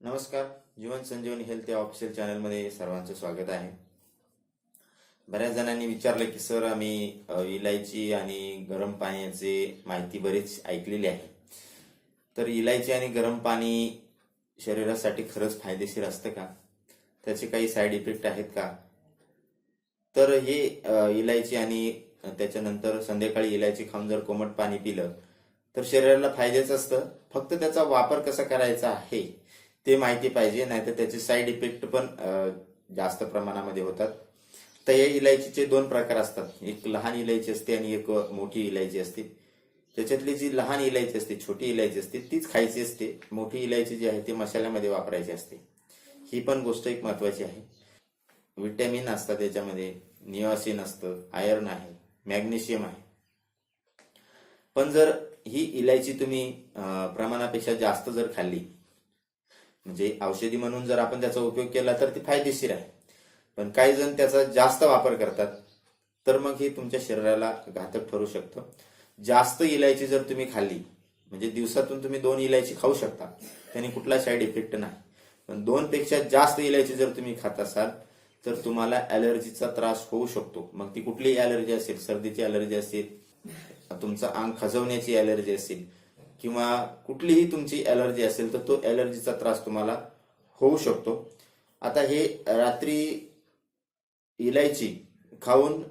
नमस्कार जीवन संजीवनी हेल्थ या ऑफिशियल चॅनलमध्ये सर्वांचं स्वागत आहे. बऱ्याच जणांनी विचारलं की सर आम्ही इलायची आणि गरम पाण्याचे माहिती बरीच ऐकलेली आहे. तर इलायची आणि गरम पाणी शरीरासाठी खरंच फायदेशीर असतं का? त्याचे काही साईड इफेक्ट आहेत का? तर हे इलायची आणि त्याच्यानंतर संध्याकाळी इलायची खाऊन जर कोमट पाणी पिलं तर शरीराला फायदेच असतं. फक्त त्याचा वापर कसा करायचा आहे? ते माहिती पाहिजे नाहीतर त्याचे साईड इफेक्ट पण जास्त प्रमाणामध्ये होतात. तर या इलायचीचे दोन प्रकार असतात. एक लहान इलायची असते आणि एक मोठी इलायची असते. त्याच्यातली जी लहान इलायची असते छोटी इलायची असते तीच खायची असते. मोठी इलायची जी आहे ती मसाल्यामध्ये वापरायची असते. ही पण गोष्ट एक महत्वाची आहे. विटॅमिन असतात त्याच्यामध्ये निओसिन असतं आयर्न आहे मॅग्नेशियम आहे. पण जर ही इलायची तुम्ही प्रमाणापेक्षा जास्त जर खाल्ली म्हणजे औषधी म्हणून जर आपण त्याचा उपयोग केला तर ती फायदेशीर आहे. पण काही जण त्याचा जास्त वापर करतात तर मग हे तुमच्या शरीराला घातक ठरू शकतं. जास्त इलायची जर तुम्ही खाल्ली म्हणजे दिवसातून तुम्ही दोन इलायची खाऊ शकता त्याने कुठला साईड इफेक्ट नाही. पण दोन पेक्षा जास्त इलायची जर तुम्ही खात असाल तर तुम्हाला ॲलर्जीचा त्रास होऊ शकतो. मग ती कुठलीही ॲलर्जी असेल? सर्दीची ॲलर्जी असेल तुमचं अंग खजवण्याची ॲलर्जी असेल किंवा कुठलीही तुमची ॲलर्जी असेल तर तो ॲलर्जीचा त्रास तुम्हाला होऊ शकतो. आता हे रात्री इलायची खाऊन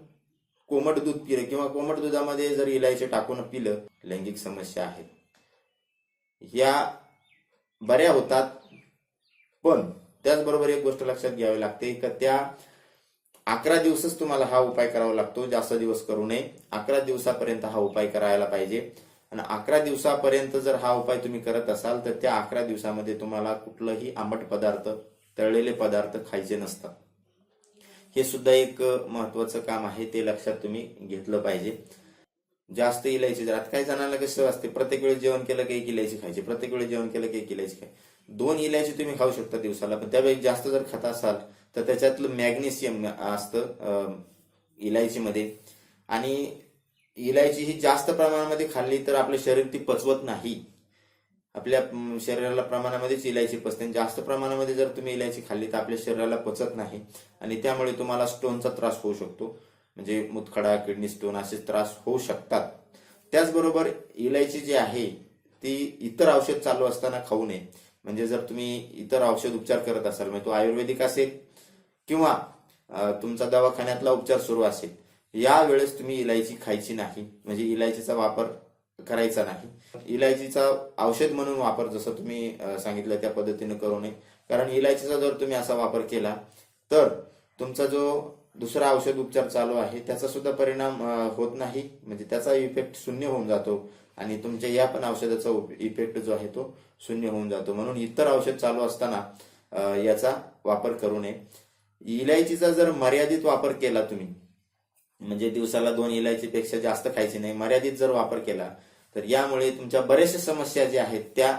कोमट दूध पिलं किंवा कोमट दुधामध्ये जर इलायची टाकून पिलं लैंगिक समस्या आहेत. या बऱ्या होतात पण त्याचबरोबर एक गोष्ट लक्षात घ्यावी लागते का त्या अकरा दिवसच तुम्हाला हा उपाय करावा लागतो. जास्त दिवस करू नये. अकरा दिवसापर्यंत हा उपाय करायला पाहिजे. आणि अकरा दिवसापर्यंत जर हा उपाय तुम्ही करत असाल तर त्या अकरा दिवसामध्ये तुम्हाला कुठलंही आंबट पदार्थ तळलेले पदार्थ खायचे नसतात. हे सुद्धा एक महत्वाचं काम आहे ते लक्षात तुम्ही घेतलं पाहिजे. जास्त इलायची जर आता काही जणांना कसं असते प्रत्येक वेळेस जेवण केलं की एक इलायची खायची प्रत्येक वेळेस जेवण केलं की एक इलायची खायची दोन इलायची तुम्ही खाऊ शकता दिवसाला पण त्यावेळी जास्त जर खात असाल तर त्याच्यातलं मॅग्नेशियम असतं इलायचीमध्ये. आणि इलायची ही जास्त प्रमाणामध्ये खाल्ली तर आपलं शरीर ती पचवत नाही. आपल्या शरीराला प्रमाणामध्येच इलायची पचते. आणि जास्त प्रमाणामध्ये जर तुम्ही इलायची खाल्ली तर आपल्या शरीराला पचत नाही. आणि त्यामुळे तुम्हाला स्टोनचा त्रास होऊ शकतो. म्हणजे मुतखडा किडनी स्टोन असे त्रास होऊ शकतात. त्याचबरोबर इलायची जी आहे ती इतर औषध चालू असताना खाऊ नये. म्हणजे जर तुम्ही इतर औषध उपचार करत असाल म्हणजे तो आयुर्वेदिक असेल किंवा तुमचा दवाखान्यातला उपचार सुरू असेल या वेळेस तुम्ही इलायची खायची नाही म्हणजे इलायचीचा वापर करायचा नाही. इलायचीचा औषध म्हणून वापर जसं तुम्ही सांगितलं त्या पद्धतीने करू नये. कारण इलायचीचा जर तुम्ही असा वापर केला तर तुमचा जो दुसरा औषध उपचार चालू आहे त्याचा सुद्धा परिणाम होत नाही. म्हणजे त्याचा इफेक्ट शून्य होऊन जातो आणि तुमच्या या पण औषधाचा इफेक्ट जो आहे तो शून्य होऊन जातो. म्हणून इतर औषध चालू असताना याचा वापर करू नये. इलायचीचा जर मर्यादित वापर केला तुम्ही म्हणजे दिवसाला दोन इलायचीपेक्षा जास्त खायची नाही मर्यादित जर वापर केला तर यामुळे तुमच्या बऱ्याचशा समस्या ज्या आहेत त्या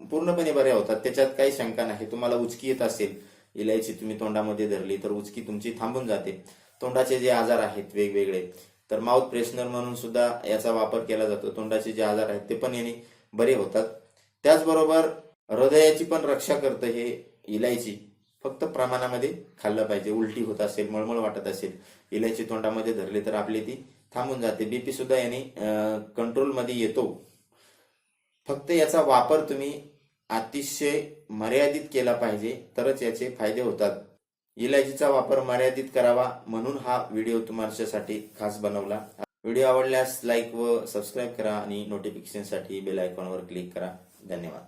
पूर्णपणे बऱ्या होतात. त्याच्यात काही शंका नाही. तुम्हाला उचकी येत असेल इलायची तुम्ही तोंडामध्ये धरली तर उचकी तुमची थांबून जाते. तोंडाचे जे आजार आहेत वेगवेगळे तर माउथ प्रेशनर म्हणून सुद्धा याचा वापर केला जातो. तोंडाचे जे आजार आहेत ते पण याने बरे होतात. त्याचबरोबर हृदयाची पण रक्षा करतं हे इलायची. फक्त प्रमाणामध्ये खाल्लं पाहिजे. उलटी होत असेल मळमळ वाटत असेल इलायची तोंडामध्ये धरली तर आपली ती थांबून जाते. बीपी सुद्धा याने कंट्रोलमध्ये येतो. फक्त याचा वापर तुम्ही अतिशय मर्यादित केला पाहिजे तरच याचे फायदे होतात. इलायचीचा वापर मर्यादित करावा म्हणून हा व्हिडिओ तुमच्यासाठी खास बनवला. व्हिडिओ आवडल्यास लाईक व सबस्क्राईब करा आणि नोटिफिकेशनसाठी बेल आयकॉनवर क्लिक करा. धन्यवाद.